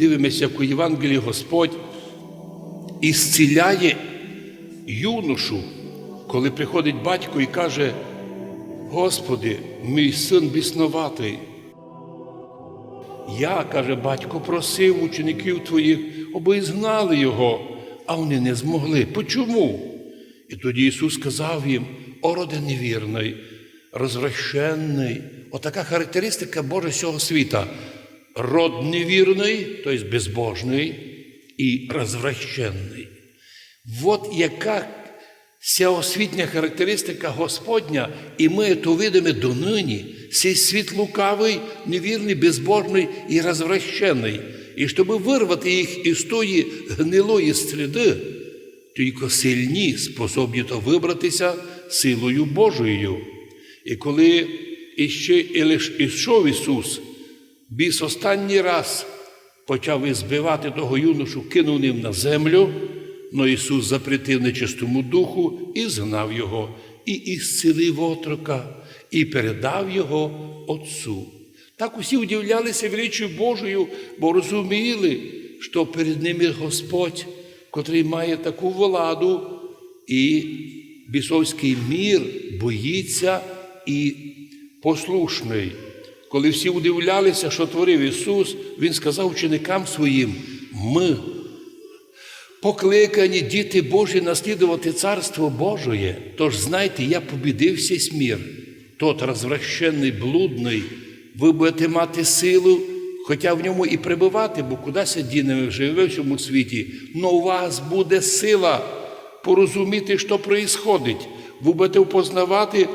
дивимося, як у Євангелії Господь ісціляє юношу, коли приходить батько і каже: Господи, мій син біснуватий. Я, каже батько, просив учеників твоїх, аби згнали його, а вони не змогли. Почому? І тоді Ісус сказав їм: о роде невірний, розвращенний. Отака характеристика Божа цього світа. Род невірний, тобто безбожний, і розвращенний. От яка ця освітня характеристика Господня, і ми то видимо донині, цей світ лукавий, невірний, безбожний і розвращений. І щоб вирвати їх із тої гнилої сліди, тільки сильні способні то вибратися силою Божою. І коли іще і лиш ішов Ісус, біс останній раз почав ізбивати того юношу, кинув ним на землю, но Ісус запретив нечистому духу і згнав його, і ісцелив отрока, і передав його Отцу. Так усі удивлялися величою Божою, бо розуміли, що перед ними Господь, котрий має таку владу, і бісовський мір боїться і послушний. Коли всі удивлялися, що творив Ісус, Він сказав ученикам своїм: ми покликані діти Божі наслідувати Царство Божоє. Тож знайте, я побідив цей смір. Тот розвращений, блудний, ви будете мати силу, хоча в ньому і пребувати, бо кудись дінемо живе в цьому світі, но у вас буде сила порозуміти, що проїсходить. Ви будете впознавати,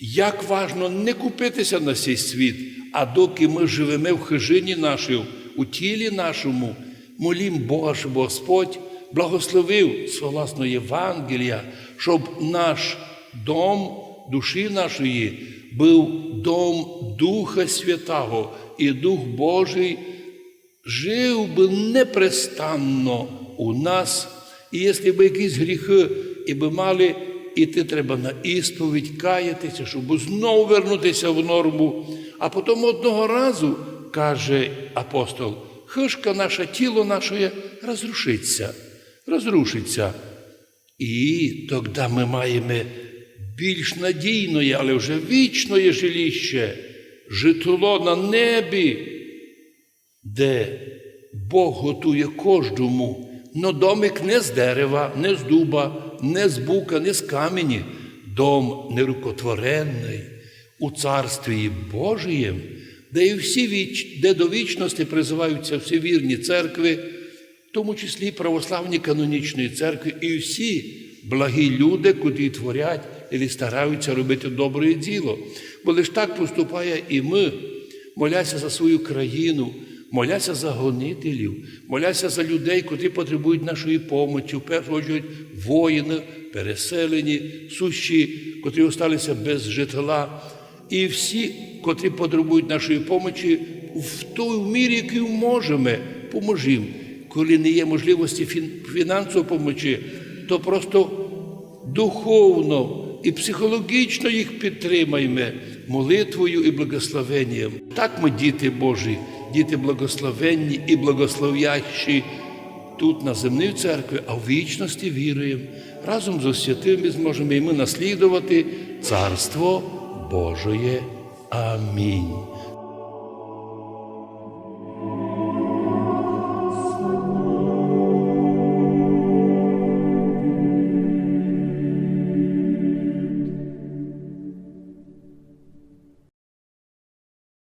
як важно не купитися на цей світ, а доки ми живемо в хижині нашій, у тілі нашому, молім Бога, щоб Господь благословив согласно Євангелія, щоб наш дом душі нашої був дом Духа Святого, і Дух Божий жив би непрестанно у нас. І якщо б якісь гріхи і би мали іти треба на ісповідь, каятися, щоб знову вернутися в норму. А потім одного разу, каже апостол, хишка наше тіло наше розрушиться, розрушиться. І тоді ми маємо більш надійне, але вже вічне жиліще, житло на небі, де Бог готує кожному. Но домик не з дерева, не з дуба, не з бука, не з камені, дом нерукотворений у царстві Божієм, де і всі віч, де до вічності призиваються всі вірні церкви, в тому числі православні канонічної церкви, і всі благі люди, куди творять і стараються робити добре діло. Бо лише так поступає і ми, моляся за свою країну. Моляся за гонителів, моляся за людей, котрі потребують нашої помочі, в першу чергу воїни, переселені, сущі, котрі залишилися без житла, і всі, котрі потребують нашої помочі, в той мірі, який можемо, поможімо. Коли не є можливості фінансової помочі, то просто духовно і психологічно їх підтримаємо молитвою і благословенням. Так ми, діти Божі, діти благословенні і благословящі тут на земній церкві, а в вічності віруємо. Разом з освятими зможемо і ми наслідувати Царство Божоє. Амінь.